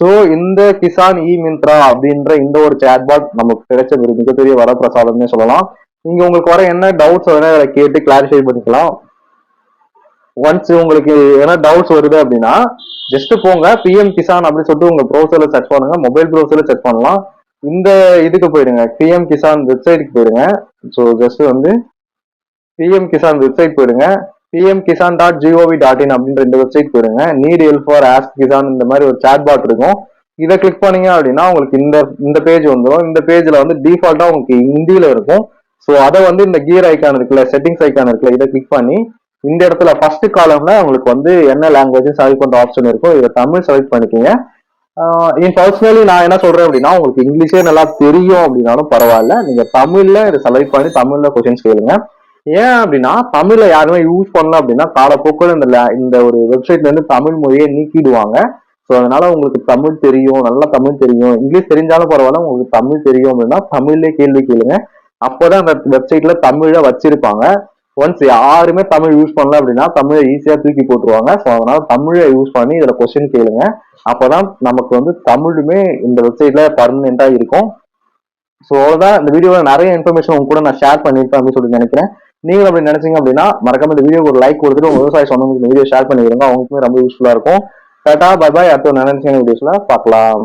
So இந்த கிசான் இ மிந்த்ரா அப்படின்ற இந்த ஒரு சேட்பாட் நமக்கு கிடைச்ச ஒரு மிகப்பெரிய வரப்பிரசாதம்னே சொல்லலாம். நீங்க உங்களுக்கு வர என்ன டவுட்ஸ் வேணா கேட்டு கிளாரிஃபை பண்ணிக்கலாம். ஒன்ஸ் உங்களுக்கு என்ன டவுட்ஸ் வருது அப்படின்னா ஜஸ்ட் போங்க பிஎம் கிசான் அப்படின்னு சொல்லிட்டு உங்க ப்ரௌசர்ல செக் பண்ணுங்க மொபைல் ப்ரௌசர்ல செக் பண்ணலாம். இந்த இதுக்கு போயிடுங்க பிஎம் கிசான் வெப்சைட்டுக்கு போயிடுங்க. ஸோ ஜஸ்ட் வந்து பிஎம் கிசான் வெப்சைட் போயிடுங்க. PM Kisan dot G O V dot in அப்படின்ற இந்த வெப்சைட் போயிருங்க. Need help for ask Kisan இந்த மாதிரி ஒரு சேட் பாட் இருக்கும். இதை கிளிக் பண்ணீங்க அப்படின்னா உங்களுக்கு இந்த இந்த பேஜ் வந்துடும் இந்த பேஜ்ல வந்து டிஃபால்ட்டா உங்களுக்கு ஹிந்தியில இருக்கும். ஸோ அதை வந்து இந்த கியர் ஐக்கான் இருக்குல்ல செட்டிங்ஸ் ஐக்கான் இருக்குல்ல இதை கிளிக் பண்ணி இந்த இடத்துல ஃபர்ஸ்ட் காலம்ல உங்களுக்கு வந்து என்ன லாங்குவேஜ் செலக்ட் பண்ற ஆப்ஷன் இருக்கும் இதை தமிழ் செலக்ட் பண்ணிக்கோங்க. இன் பர்சனலி நான் என்ன சொல்றேன் அப்படின்னா உங்களுக்கு இங்கிலீஷே நல்லா தெரியும் அப்படின்னாலும் பரவாயில்ல. நீங்க தமிழ்ல இதை செலக்ட் பண்ணி தமிழ்ல கொஸ்டின்ஸ் கேளுங்க. ஏன் அப்படின்னா தமிழ்ல யாருமே யூஸ் பண்ணல அப்படின்னா காலப்போக்கில் இந்த இந்த ஒரு வெப்சைட்ல இருந்து தமிழ் மொழியை நீக்கிடுவாங்க. ஸோ அதனால உங்களுக்கு தமிழ் தெரியும் நல்லா தமிழ் தெரியும். இங்கிலீஷ் தெரிஞ்சாலும் பரவாயில்ல உங்களுக்கு தமிழ் தெரியும் அப்படின்னா தமிழ்லே கேள்வி கேளுங்க. அப்போதான் அந்த வெப்சைட்ல தமிழை வச்சிருப்பாங்க. ஒன்ஸ் யாருமே தமிழ் யூஸ் பண்ணல அப்படின்னா தமிழை ஈஸியா தூக்கி போட்டுருவாங்க. ஸோ அதனால தமிழை யூஸ் பண்ணி இதுல கொஸ்டின் கேளுங்க. அப்போதான் நமக்கு வந்து தமிழுமே இந்த வெப்சைட்ல பர்மனெண்டா இருக்கும். ஸோ அவ்வளோதான் இந்த வீடியோவில் நிறைய இன்ஃபர்மேஷன் உங்க கூட நான் ஷேர் பண்ணியிருப்பேன் அப்படின்னு சொல்லி நினைக்கிறேன். நீங்களும் அப்படி நினைச்சீங்க அப்படின்னா மறக்காம இந்த வீடியோக்கு ஒரு லைக் கொடுத்துட்டு உங்க விவசாய சொந்தங்களுக்கு இந்த வீடியோ ஷேர் பண்ணிக்கிறோங்க அவங்களுக்குமே ரொம்ப யூஸ்ஃபுல்லா இருக்கும். டாடா பை பாய் அடுத்த நினைச்சீங்க வீடியோஸ்ல பார்க்கலாம்.